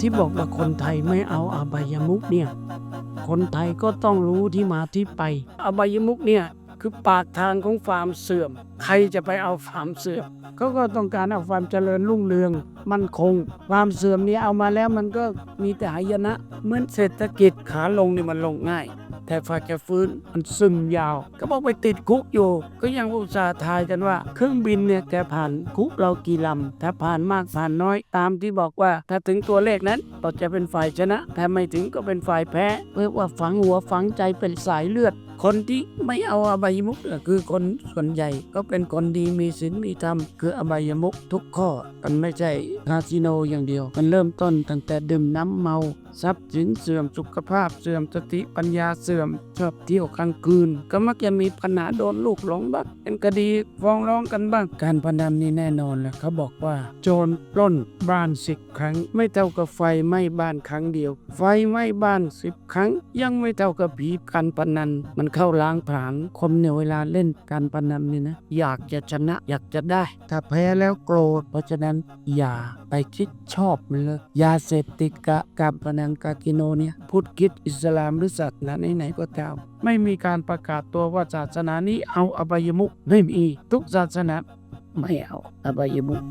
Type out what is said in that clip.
ที่บอกว่าคนไทยไม่เอาอบายมุกเนี่ย คนไทยก็ต้องรู้ที่มาที่ไป อบายมุกเนี่ยคือปากทางของความเสื่อม ใครจะไปเอาความเสื่อมเขาก็ต้องการเอาความเจริญรุ่งเรือง มั่นคง ความเสื่อมนี้เอามาแล้วมันก็มีแต่หายนะ เหมือนเศรษฐกิจขาลงนี่มันลงง่าย แต่ฝ่าจะฟื้นมันซึมยาว ก็บอกไปติดคุกอยู่ ก็ยังอุตส่าห์ทายกันว่า เครื่องบินเนี่ยแกผ่านคุกเรากี่ลำถ้าผ่านมากผ่านน้อยตามที่บอกว่า ถ้าถึงตัวเลขนั้นเราจะเป็นฝ่ายชนะ ถ้าไม่ถึงก็เป็นฝ่ายแพ้เพื่อว่าฝังหัวฝังใจเป็นสายเลือด คนที่ไม่เอาอบายมุกคือคนส่วนใหญ่ก็เป็นคนดีมีศีลมีธรรม คืออบายมุกทุกข้อ มันไม่ใช่คาสิโนอย่างเดียว มันเริ่มต้นตั้งแต่ดื่มน้ำเมา ทรัพย์สินเสื่อมสุขภาพเสื่อมสติปัญญาเสื่อม ชอบเที่ยวกลางคืน ก็มักจะมีปัญหาโดนลูกหลงบ้างเป็นคดีฟ้องร้องกันบ้าง การพนันนี่แน่นอนแหละเขาบอกว่า โจรปล้นบ้านสิบครั้ง ไม่เท่ากับไฟไหม้บ้านครั้งเดียว ไฟไหม้บ้านสิบครั้ง ยังไม่เท่ากับผีการพนันมันเข้าล้างผลาญคนเนี่ยเวลาเล่นการพนันนี่นะ อยากจะชนะอยากจะได้ ถ้าแพ้แล้วโกรธ เพราะฉะนั้นอย่าไปคิดชอบมันเลยยาเสพติดกะการพนันกากิโนเนี่ยพุทธคิดอิสลามหรือศาสนาไหนๆก็ตามไม่มีการประกาศตัวว่าศาสนานี้เอาอบายมุกไม่มีทุกศาสนาไม่เอาอบายมุก